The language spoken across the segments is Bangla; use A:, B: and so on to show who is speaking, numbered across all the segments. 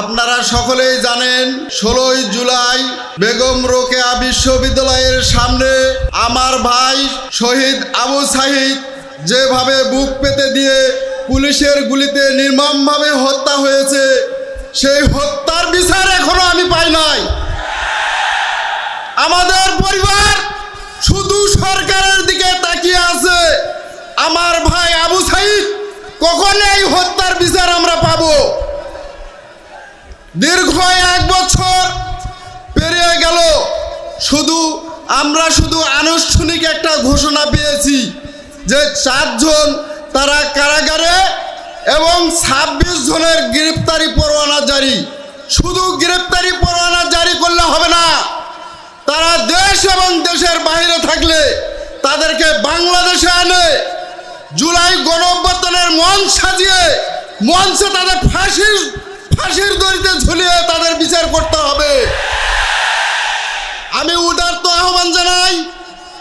A: আপনারা সকলেই জানেন, ষোলোই জুলাই বেগম রোকেয়া বিশ্ববিদ্যালয়ের সামনে আমার ভাই শহীদ আবু সাহিদ যেভাবে বুক পেতে দিয়ে পুলিশের গুলিতে নির্মমভাবে হত্যা হয়েছে, সেই হত্যার বিচার এখনও আমি পাই নাই। আমাদের পরিবার শুধু সরকারের দিকে তাকিয়ে আছে। আমার ভাই আবু সাইদ কখন এই হত্যার বিচার আমরা পাবো? দীর্ঘ এক বছর পেরিয়ে গেল। শুধু আমরা শুধু আনুষ্ঠানিক একটা ঘোষণা পেয়েছি যে চারজন তারা কারাগারে এবং ছাব্বিশ জনের গ্রেপ্তারি পরোয়ানা জারি। শুধু গ্রেপ্তারি পরোয়ানা জারি করলে হবে না, তারা দেশ এবং দেশের বাইরে থাকলে তাদেরকে বাংলাদেশে আনে জুলাই গণঅভ্যুত্থানের মঞ্চ সাজিয়ে, মঞ্চে তাদের ফাঁসির ফাঁসির দড়িতে ঝুলিয়ে তাদের বিচার করতে হবে। আমি উদার্ত আহ্বান জানাই,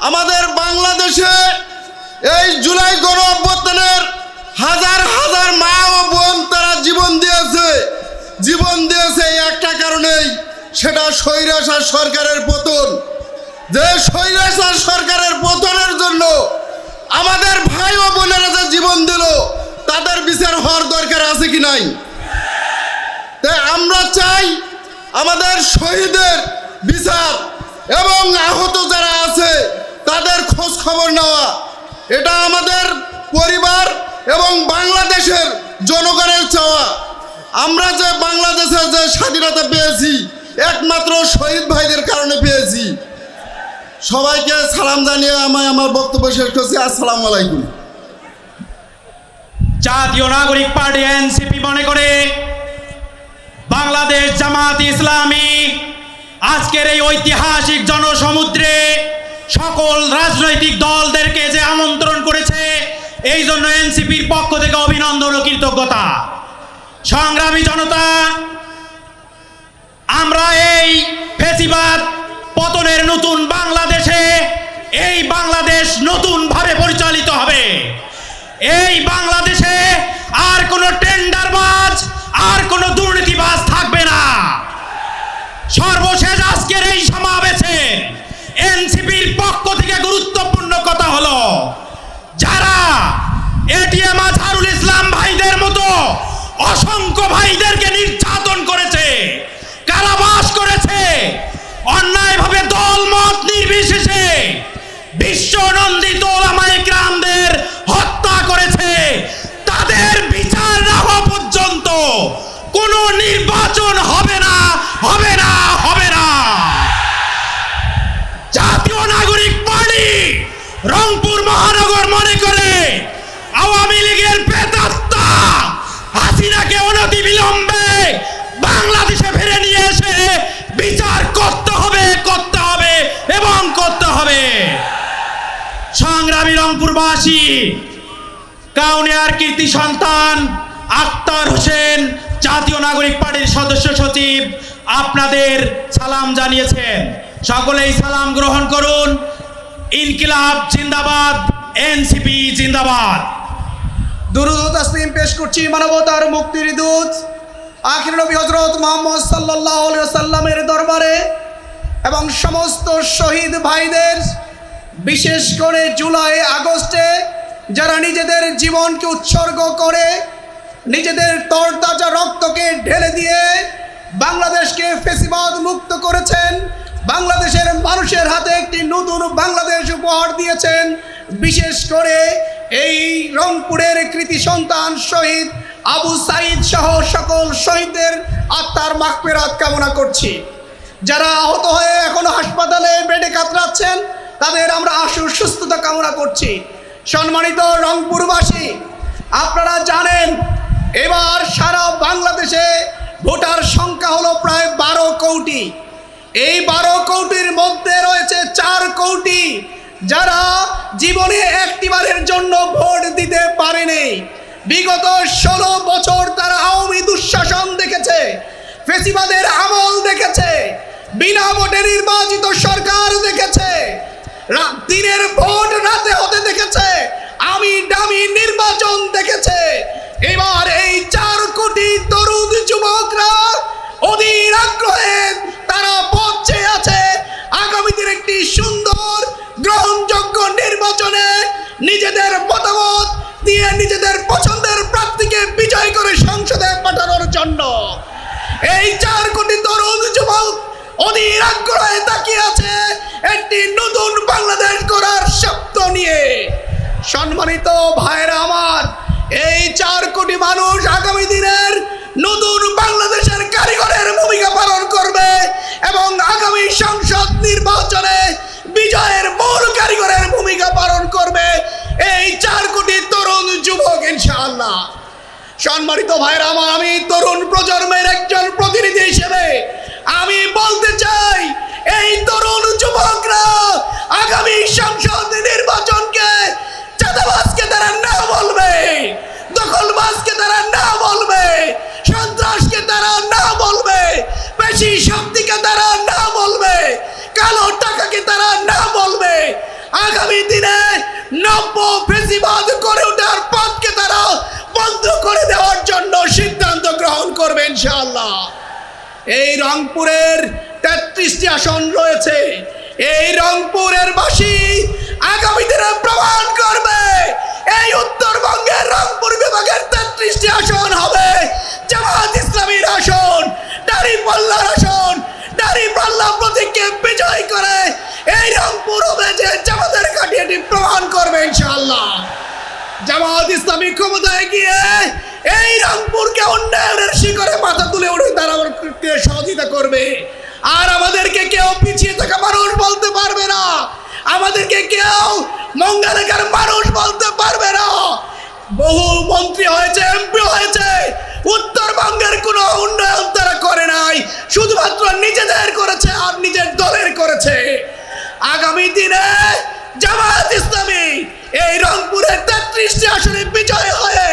A: আমাদের বাংলাদেশে এই জুলাই গণ অভ্যুত্থানের হাজার হাজার মা ও বোন তারা জীবন দিয়েছে। জীবন দিয়েছে একটা কারণেই, সেটা স্বৈরাচার সরকারের পতন। যে স্বৈরাচার সরকারের পতনের জন্য আমাদের ভাই ও বোনেরা যে জীবন দিল, তাদের বিচার হওয়ার দরকার আছে কি নাই? তাই আমরা চাই আমাদের শহীদের বিচার এবং আহত যারা আছে তাদের খোঁজ খবর নেওয়া। এটা আমাদের পরিবার এবং বাংলাদেশের জনগণের চাওয়া। আমরা যে বাংলাদেশে যে স্বাধীনতা পেয়েছি, একমাত্র শহীদ ভাইদের কারণে পেয়েছি। সবাইকে সালাম জানিয়ে আমি আমার বক্তব্য শেষ করছি। আসসালামু আলাইকুম।
B: জাতীয় নাগরিক পার্টি এনসিপি মনে করে বাংলাদেশ জামাত ইসলামী, আজকের এই ঐতিহাসিক জনসমুদ্রে সকল রাজনৈতিক দলদেরকে যে আমন্ত্রণ করেছে, এই জন্য এনসিপির পক্ষ থেকে অভিনন্দন ও কৃতজ্ঞতা। সংগ্রামী জনতা, আমরা এই ফেসিবাদ পতনের নতুন বাংলাদেশে, এই বাংলাদেশ নতুনভাবে পরিচালিত হবে। এই বাংলাদেশে আর কোনো টেন্ডারবাজ আর কোনো দুর্নীতিবাজ থাকবে না। সর্বশেষ আজকের এই সমাবেশে এনসিপির পক্ষ থেকে গুরুত্বপূর্ণ কথা হলো, যারা এটিএম আজহারুল ইসলাম ভাইদের মতো অসংখ্য ভাইদেরকে নির্যাতন করেছে, কারাবাস করেছে, অন্যায়ভাবে দল মত নির্বিশেষে বিশ্ব হবে না হবে না। জাতীয় নাগরিক পার্টি রংপুর মহানগর মনে করে আওয়ামী লীগের প্রেতাত্মা হাসিনাকে অনতি বিলম্বে বাংলাদেশে ফিরে নিয়ে এসে বিচার করতে হবে করতে হবে এবং করতে হবে। সংগ্রামী রংপুরবাসী, কাউনিয়ার কীর্তি সন্তান আক্তার হোসেন, জাতীয় নাগরিক পার্টির সদস্য সচিব আপনাদের সালাম জানিয়েছেন। সকলেই সালাম গ্রহণ করুন। ইনকিলাব জিন্দাবাদ, এনসিপি জিন্দাবাদ।
C: দুরুদ তাসলিম পেশ করছি মানবতার মুক্তির দূত। আখির নবী হজরত মোহাম্মদ সাল্লাহ সাল্লামের দরবারে এবং সমস্ত শহীদ ভাইদের, বিশেষ করে জুলাই আগস্টে যারা নিজেদের জীবনকে উৎসর্গ করে, নিজেদের তরতাজা রক্তকে ঢেলে দিয়ে বাংলাদেশকে ফেসিবাদ মুক্ত করেছেন। বাংলাদেশের মানুষের হাতে একটি নতুন বাংলাদেশ উপহার দিয়েছেন। বিশেষ করে এই রংপুরের কৃতি সন্তান শহীদ আবু সাইদ সহ সকল শহীদদের আত্মার মাগফিরাত কামনা করছি। যারা আহত হয়ে এখনও হাসপাতালে বেডে কাতরাচ্ছেন, তাদের আমরা আশু সুস্থতা কামনা করছি। সম্মানিত রংপুরবাসী, আপনারা জানেন, এবার সারা বাংলাদেশে ভোটার সংখ্যা হলো প্রায় বারো কোটি। এই বারো কোটির মধ্যে রয়েছে চার কোটি যারা জীবনে একটিবারের জন্য ভোট দিতে পারেনি। বিগত ষোলো বছর তারা আওয়ামী দুঃশাসন দেখেছে, ফেসিবাদের আমল দেখেছে, বিনা ভোটে নির্বাচিত সরকার দেখেছে দিনের ভোট রাতে হতে দেখেছে আগ্রহে তারা পথ আছে। আগামী দিন একটি সুন্দর, গ্রহণযোগ্য নির্বাচনে নিজেদের মতামত দিয়ে নিজেদের পছন্দের প্রার্থীকে বিজয় করে সংসদে পাঠানোর জন্য। এই চার কোটি তরুণ যুবক অধীর আগ্রহে তাকিয়ে আছে একটি নতুন বাংলাদেশ গড়ার শব্দ নিয়ে। সম্মানিত ভাইরা আমার, এই চার কোটি মানুষ আগামী দিনের নতুন বাংলাদেশের কারিগরের ভূমিকা পালন করবে এবং আগামী সংসদ নির্বাচনে বিজয়ের মূল কারিগরের ভূমিকা পালন করবে এই চার কোটি তরুণ যুবক, ইনশাআল্লাহ। সম্মানিত ভাইরা আমার, আমি তরুণ প্রজন্মের একজন প্রতিনিধি হিসেবে আমি বলতে চাই, এই তরুণ যুবকরা আগামী সংসদ নির্বাচনকে চাঁদাবাজকে তারা না বলবে। দখলবাজকে তারা না বলবে, সন্ত্রাসকে তারা না বলবে পেশি শক্তিকে তারা না বলবে, কালো টাকাকে তারা না বলবে। আগামী দিনে নব্য ফেসিবাদ করে ওঠার পথকে তারা বন্ধ করে দেওয়ার জন্য সিদ্ধান্ত গ্রহণ করবে ইনশাআল্লাহ। এই রংপুরের তেত্রিশটি আসন রয়েছে। এই রংপুরের বাসী আগামী দিনে প্রমাণ করবে এই উত্তরবঙ্গের রংপুর বিভাগের তেত্রিশটি আসন হবে। জামাত ইসলামীর আসন দাঁড়িপাল্লার আসন দাঁড়িপাল্লা প্রতীককে বিজয় করে এই রংপুর হবে যে জামাতের কাটিয়েটি প্রমাণ করবে ইনশাআল্লাহ। জামাত ইসলামী ক্ষমতায় গিয়ে এই রংপুরকে উন্নয়নের শিখরে মাথা তুলে উঠে তারা সহযোগিতা করবে। আর আমাদেরকে কেউ পিছিয়ে থাকা মানুষ বলতে পারবে না। আমাদেরকে কেউ মঙ্গালেকার মানুষ বলতে পারবে না। বহু মন্ত্রী হয়েছে, এমপি হয়েছে, উত্তরবঙ্গের কোনো উন্নয়ন তারা করে নাই, শুধুমাত্র নিজেদের করেছে আর নিজের দলের করেছে। আগামী দিনে জামাত ইসলামী এই রংপুরের তেত্রিশটি আসনে বিজয় হয়ে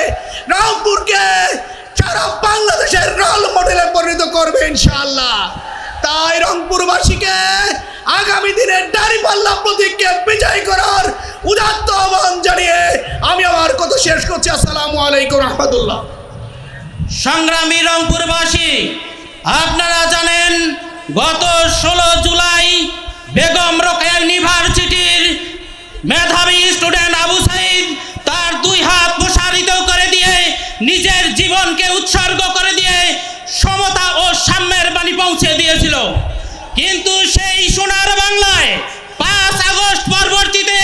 C: রংপুরকে সারা বাংলাদেশের রোল মডেলে পরিণত করবে ইনশাআল্লাহ। তাই রংপুরবাসীকে আগামী দিনের দাঁড়িপাল্লা প্রতীককে বিজয় করার উদাত্ত আহ্বান জানিয়ে আমি আমার কথা শেষ করছি। আসসালামু আলাইকুম রহমতুল্লাহ।
B: সংগ্রামী রংপুরবাসী, আপনারা জানেন, গত ষোলো জুলাই বেগম রোকেয়া ইউনিভার্সিটির মেধাবী স্টুডেন্ট আবু সাইদ তার দুই হাত প্রসারিত করে দিয়ে নিজের জীবনকে উৎসর্গ করে কিন্তু সেই সোনার বাংলায় পাঁচ আগস্ট পরবর্তীতে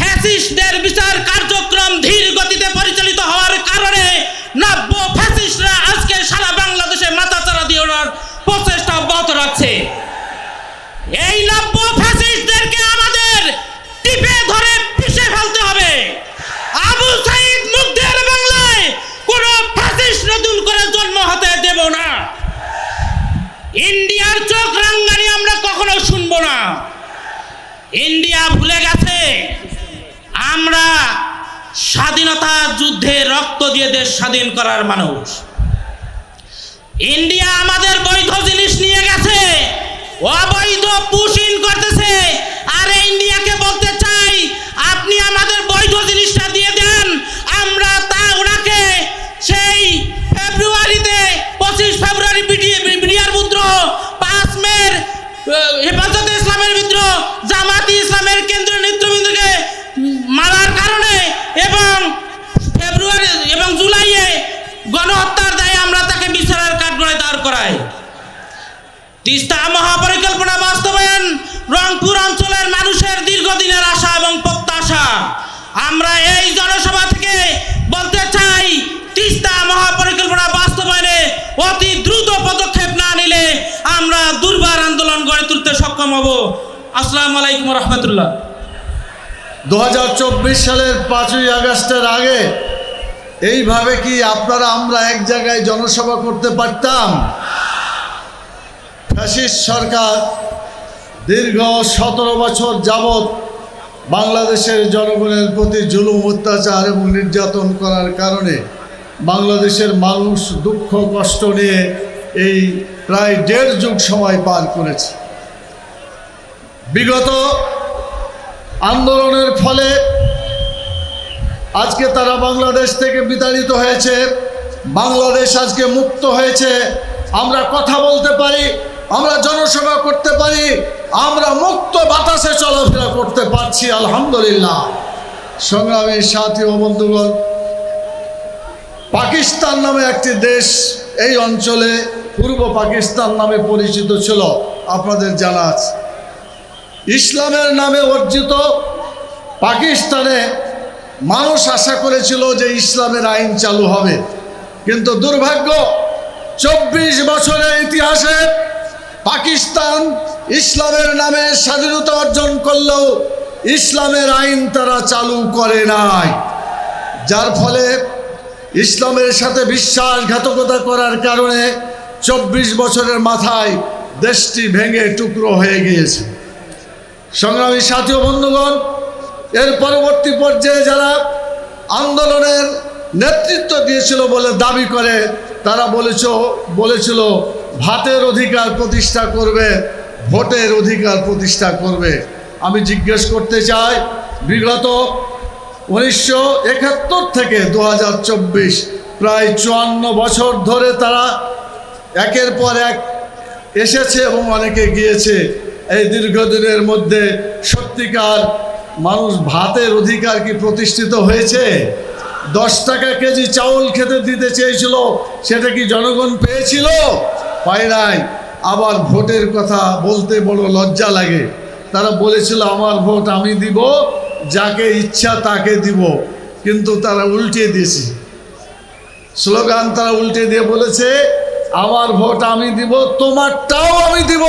B: ফ্যাসিস্টদের বিচার কার্যক্রম ধীর গতিতে পরিচালিত হওয়ার কারণে নব্য ফ্যাসিস্টরা আজকে সারা বাংলাদেশে মাথা চারা দিয়ে ওড়ার প্রচেষ্টা অব্যাহত রাখছে। এই নব্য ফ্যাসিস্টদেরকে আমাদের টিপে ধরে পিষে ফেলতে হবে আবু সাইদ মুগ্ধের বাংলায় কোন ফ্যাসিস্ট নতুন করে জন্ম হতে দেব না ইন্ডিয়ার চোখ রাঙ্গানি আমরা কখনো শুনব না ইন্ডিয়া ভুলে গেছে আমরা স্বাধীনতা যুদ্ধে রক্ত দিয়ে দেশ স্বাধীন করার মানুষ। ইন্ডিয়া আমাদের বৈধ জিনিস নিয়ে গেছে। অবৈধ পুশিন করতেছে। আর ইন্ডিয়াকে বলতে চাই, আপনি আমাদের বৈধ জিনিসটা দিয়ে দেন, আমরা তা ওনাকে সেই ফেব্রুয়ারিতে পঁচিশ ফেব্রুয়ারি বিডিআর বিদ্রোহ পাঁচ মের আহ, হেফাজতে ইসলামের বিদ্রোহ জামাতি ইসলামের কেন্দ্রীয় নেতৃবৃন্দকে উম, মারার কারণে এবং ফেব্রুয়ারি এবং জুলাইয়ে গণহত্যার দায়ে আমরা তাকে বিচারের কাঠগড়ায় তিস্তা মহাপরিকল্পনা বাস্তবায়ন রংপুর অঞ্চলের মানুষের দীর্ঘদিনের আশা এবং প্রত্যাশা। আমরা এই জনসভা থেকে বলতে চাই, তিস্তা মহাপরিকল্পনা বাস্তবায়নে অতি দ্রুত পদক্ষেপ না নিলে আমরা দুর্বার আন্দোলন গড়ে তুলতে সক্ষম হব। আসসালামু আলাইকুম রহমতুল্লাহ।
D: দু সালের পাঁচই আগস্টের আগে এইভাবে কি আপনারা আমরা এক জায়গায় জনসভা করতে পারতাম? ফ্যাসিস্ট সরকার দীর্ঘ সতেরো বছর যাবৎ বাংলাদেশের জনগণের প্রতি জুলুম, অত্যাচার এবং নির্যাতন করার কারণে বাংলাদেশের মানুষ দুঃখ, কষ্ট নিয়ে এই প্রায় দেড় যুগ সময় পার করেছে। বিগত আন্দোলনের ফলে আজকে তারা বাংলাদেশ থেকে বিতাড়িত হয়েছে। বাংলাদেশ আজকে মুক্ত হয়েছে। আমরা কথা বলতে পারি, আমরা জনসভা করতে পারি, আমরা মুক্ত বাতাসে চলাফেরা করতে পারছি, আলহামদুলিল্লাহ। সংগ্রামের সাথী ও বন্ধুগণ, পাকিস্তান নামে একটি দেশ এই অঞ্চলে পূর্ব পাকিস্তান নামে পরিচিত ছিল, আপনাদের জানা আছে। ইসলামের নামে অর্জিত পাকিস্তানে মানুষ আশা করেছিল যে ইসলামের আইন চালু হবে। কিন্তু দুর্ভাগ্য, চব্বিশ বছরের ইতিহাসে পাকিস্তান ইসলামের নামে স্বাধীনতা অর্জন করলেও ইসলামের আইন তারা চালু করে নাই। যার ফলে ইসলামের সাথে বিশ্বাসঘাতকতা করার কারণে চব্বিশ বছরের মাথায় দেশটি ভেঙে টুকরো হয়ে গিয়েছে। সংগ্রামী সাথী বন্ধুগণ এর পরবর্তী পর্যায়ে যারা আন্দোলনের নেতৃত্ব দিয়েছিল বলে দাবি করে, তারা বলেছ, বলেছিল, ভাতের অধিকার প্রতিষ্ঠা করবে, ভোটের অধিকার প্রতিষ্ঠা করবে। আমি জিজ্ঞেস করতে চাই, বিগত উনিশশো একাত্তর থেকে দু হাজার চব্বিশ, প্রায় চুয়ান্ন বছর ধরে তারা একের পর এক এসেছে এবং অনেকে গিয়েছে। এই দীর্ঘদিনের মধ্যে সত্যিকার মানুষ ভাতের অধিকার কি প্রতিষ্ঠিত হয়েছে? দশ টাকা কেজি চাউল খেতে দিতে চেয়েছিল, সেটা কি জনগণ পেয়েছিল? পায় নাই। আবার ভোটের কথা বলতে বড় লজ্জা লাগে। তারা বলেছিল, আমার ভোট আমি দিব, যাকে ইচ্ছা তাকে দিব। কিন্তু তারা উল্টে দিয়েছে। স্লোগান তারা উল্টে দিয়ে বলেছে, আমার ভোট আমি দিব, তোমারটাও আমি দিব।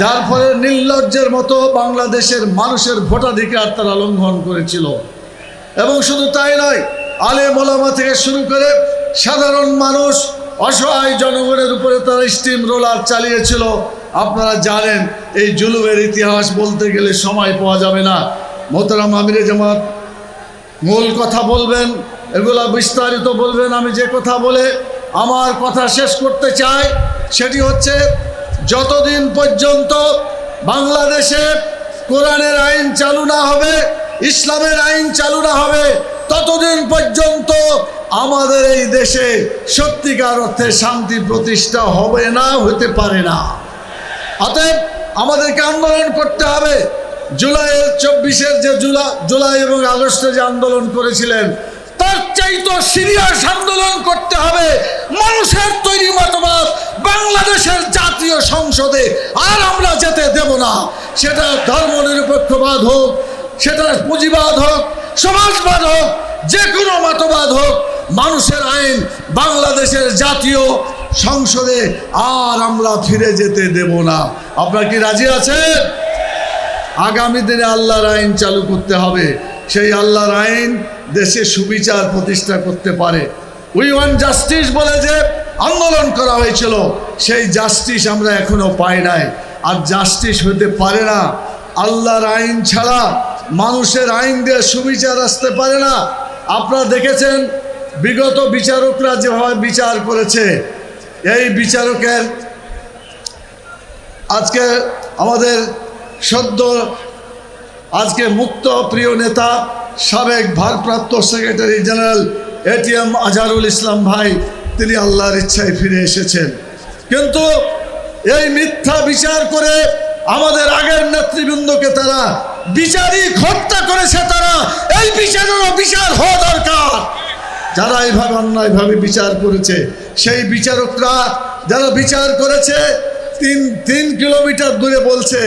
D: যার ফলে নির্লজ্জের মতো বাংলাদেশের মানুষের ভোটাধিকার তারা লঙ্ঘন করেছিল। এবং শুধু তাই নয়, আলে মোলামা থেকে শুরু করে সাধারণ মানুষ, অসহায় জনগণের উপরে তারা স্টিম রোলার চালিয়েছিল। আপনারা জানেন, এই জুলুমের ইতিহাস বলতে গেলে সময় পাওয়া যাবে না। মোহতারাম আমিরে জামাত মূল কথা বলবেন, এগুলা বিস্তারিত বলবেন, আমি যে কথা বলে আমার কথা শেষ করতে চাই, সেটি হচ্ছে যতদিন পর্যন্ত বাংলাদেশে কোরআনের আইন চালু না হবে, ইসলামের আইন চালু না হবে, ততদিন পর্যন্ত আমাদের এই দেশে সত্যিকার অর্থে শান্তি প্রতিষ্ঠা হবে না, হতে পারে না। অতএব আমাদেরকে আন্দোলন করতে হবে। জুলাইয়ের চব্বিশের যে জুলাই জুলাই এবং আগস্টে যে আন্দোলন করেছিলেন, তার চাইতো সিরিয়াস আন্দোলন করতে হবে। মানুষের তৈরি মতবাদ বাংলাদেশের জাতীয় সংসদে আর আমরা যেতে দেব না। সেটা ধর্ম নিরপেক্ষবাদ হোক, সেটা পুঁজিবাদ হোক, সমাজবাদ হোক যে কোনো মতবাদ হোক, মানুষের আইন বাংলাদেশের জাতীয় সংসদে আর আমরা ফিরে যেতে দেব না। আপনার কি রাজি আছেন? আগামী দিনে আল্লাহর আইন চালু করতে হবে। সেই আল্লাহর আইন দেশে সুবিচার প্রতিষ্ঠা করতে পারে। উই ওয়ান জাস্টিস বলে যে আন্দোলন করা হয়েছিল, সেই জাস্টিস আমরা এখনও পাই নাই। আর জাস্টিস হতে পারে না। আল্লাহর আইন ছাড়া মানুষের আইন দিয়ে সুবিচার আসতে পারে না। আপনারা দেখেছেন, বিগত বিচারকরা যেভাবে বিচার করেছে, এই বিচারকের আজকে আমাদের সদ্য, আজকে মুক্ত প্রিয় নেতা, সাবেক ভারপ্রাপ্ত secretary general ATM Azharul Islam ভাই তিনি আল্লাহর ইচ্ছায় ফিরে এসেছেন। কিন্তু এই মিথ্যা বিচার করে আমাদের আগের নেতৃবৃন্দকে তারা বিচারিক হত্যা করেছে তারা, এই বিচারেরও বিচার হওয়া দরকার। যারা এইভাবে অন্যায়ভাবে বিচার করেছে, সেই বিচারকরা যারা বিচার করেছে, তিন তিন কিলোমিটার দূরে বলছে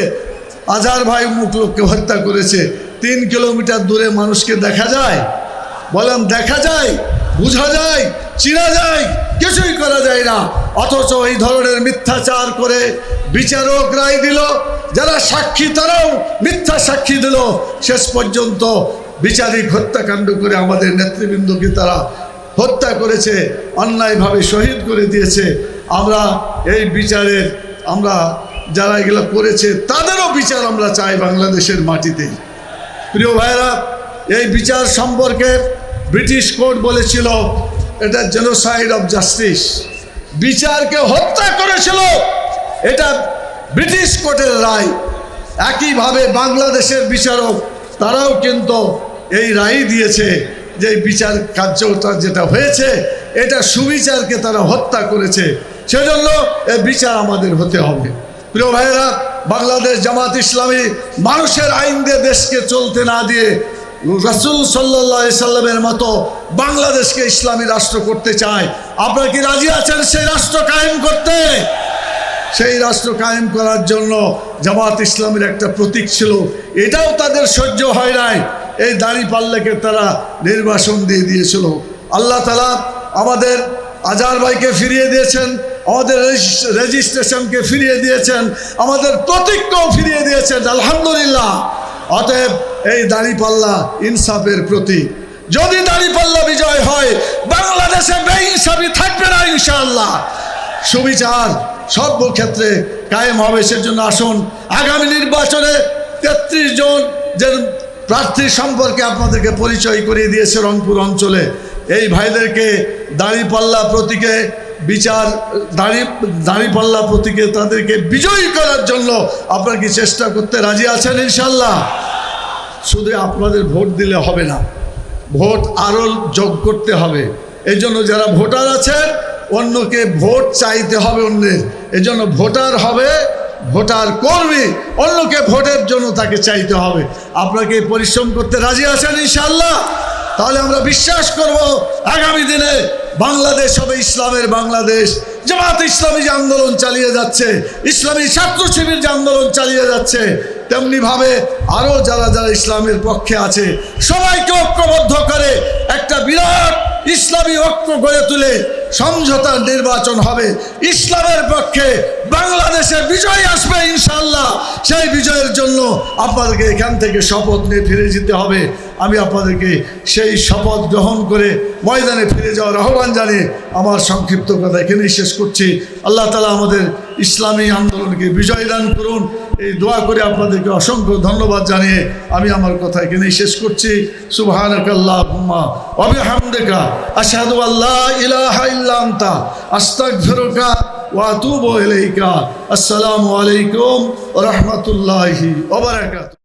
D: আজার ভাই মুখ লোককে হত্যা করেছে, তিন কিলোমিটার দূরে মানুষকে দেখা যায়? বলেন, দেখা যায়? বোঝা যায়, চিনা যায়, কিছুই করা যায় না। অথচ এই ধরনের মিথ্যাচার করে বিচারক রায় দিল, যারা সাক্ষী তারাও মিথ্যা সাক্ষী দিল। শেষ পর্যন্ত বিচারিক হত্যাকাণ্ড করে আমাদের নেতৃবৃন্দকে তারা হত্যা করেছে, অন্যায়ভাবে শহীদ করে দিয়েছে। আমরা এই বিচারের, আমরা যারা এগুলো করেছে, তাদেরও বিচার আমরা চাই বাংলাদেশের মাটিতে প্রিয় ভাইরা এই বিচার সম্পর্কে ব্রিটিশ কোর্ট বলেছিল, এটা জেনোসাইড অফ জাস্টিস বিচারকে হত্যা করেছিল, এটা ব্রিটিশ কোর্টের রায়। একইভাবে বাংলাদেশের বিচারক, তারাও কিন্তু এই রায় দিয়েছে যে বিচার কার্যটা যেটা হয়েছে, এটা সুবিচারকে তারা হত্যা করেছে। সেজন্য এ বিচার আমাদের হতে হবে। প্রিয় ভাইয়েরা, বাংলাদেশ জামাত ইসলামী মানুষের আইন দিয়ে দেশকে চলতে না দিয়ে রাসুল সাল্লাহ সাল্লামের মতো বাংলাদেশকে ইসলামী রাষ্ট্র করতে চায়। আপনারা কি রাজি আছেন সেই রাষ্ট্র কায়েম করতে? সেই রাষ্ট্র কায়েম করার জন্য জামাত ইসলামের একটা প্রতীক ছিল। এটাও তাদের সহ্য হয় নাই। এই দাড়ি পাল্লাকে তারা নির্বাসন দিয়ে দিয়েছিল। আল্লাহ তালা আমাদের আজার ভাইকে ফিরিয়ে দিয়েছেন, আমাদের রেজিস- রেজিস্ট্রেশনকে ফিরিয়ে দিয়েছেন, আমাদের প্রতীককেও ফিরিয়ে দিয়েছেন। আলহামদুলিল্লাহ। অতএব এই দাড়িপাল্লা ইনসাফের প্রতীক। যদি দাড়িপাল্লা বিজয় হয়, বাংলাদেশে বেইনসাফি থাকবে না, ইনশাআল্লাহ। সুবিচার সব ক্ষেত্রে কায়েম হবে, সেজন্য আসুন, আগামী নির্বাচনে তেত্রিশ জন যে প্রার্থী সম্পর্কে আপনাদেরকে পরিচয় করিয়ে দিয়েছে রংপুর অঞ্চলে, এই ভাইদেরকে দাঁড়িপাল্লা প্রতীকে বিচার, দাঁড়ি, দাঁড়িপাল্লা প্রতীকে তাদেরকে বিজয়ী করার জন্য আপনারা কি চেষ্টা করতে রাজি আছেন ইনশাল্লাহ শুধু আপনাদের ভোট দিলে হবে না, ভোট আরও যোগ করতে হবে। এই জন্য যারা ভোটার আছেন, অন্যকে ভোট চাইতে হবে অন্যের। এই জন্য ভোটার হবে, ভোটার কর্মী, অন্যকে ভোটের জন্য তাকে চাইতে হবে। আপনাকে পরিশ্রম করতে রাজি আছেন ইনশাল্লাহ তাহলে আমরা বিশ্বাস করব, আগামী দিনে বাংলাদেশ হবে ইসলামের বাংলাদেশ। জামাত ইসলামী যে আন্দোলন চালিয়ে যাচ্ছে, ইসলামী ছাত্র শিবির যে আন্দোলন চালিয়ে যাচ্ছে, তেমনিভাবে আরও যারা যারা ইসলামের পক্ষে আছে, সবাইকে ঐক্যবদ্ধ করে একটা বিরাট ইসলামী ঐক্য গড়ে তুলে সমঝোতার নির্বাচন হবে। ইসলামের পক্ষে বাংলাদেশে বিজয় আসবে ইনশাল্লাহ সেই বিজয়ের জন্য আপনাদেরকে এখান থেকে শপথ নিয়ে ফিরে যেতে হবে। আমি আপনাদেরকে সেই শপথ গ্রহণ করে ময়দানে ফিরে যাওয়ার আহ্বান জানিয়ে আমার সংক্ষিপ্ত কথা এখানেই শেষ করছি। আল্লাহ তালা আমাদের ইসলামী আন্দোলনকে বিজয় দান করুন। এই দোয়া করে আপনাদেরকে অসংখ্য ধন্যবাদ জানিয়ে আমি আমার কথা এখানেই শেষ করছি। সুবহানাকাল্লাহ অবি হামদেকা আশহাদু আল্লাহ ইলাহা ইল্লা আনতা আস্তাগফিরুকা আসসালামু আলাইকুম ওয়া রাহমাতুল্লাহি ওয়া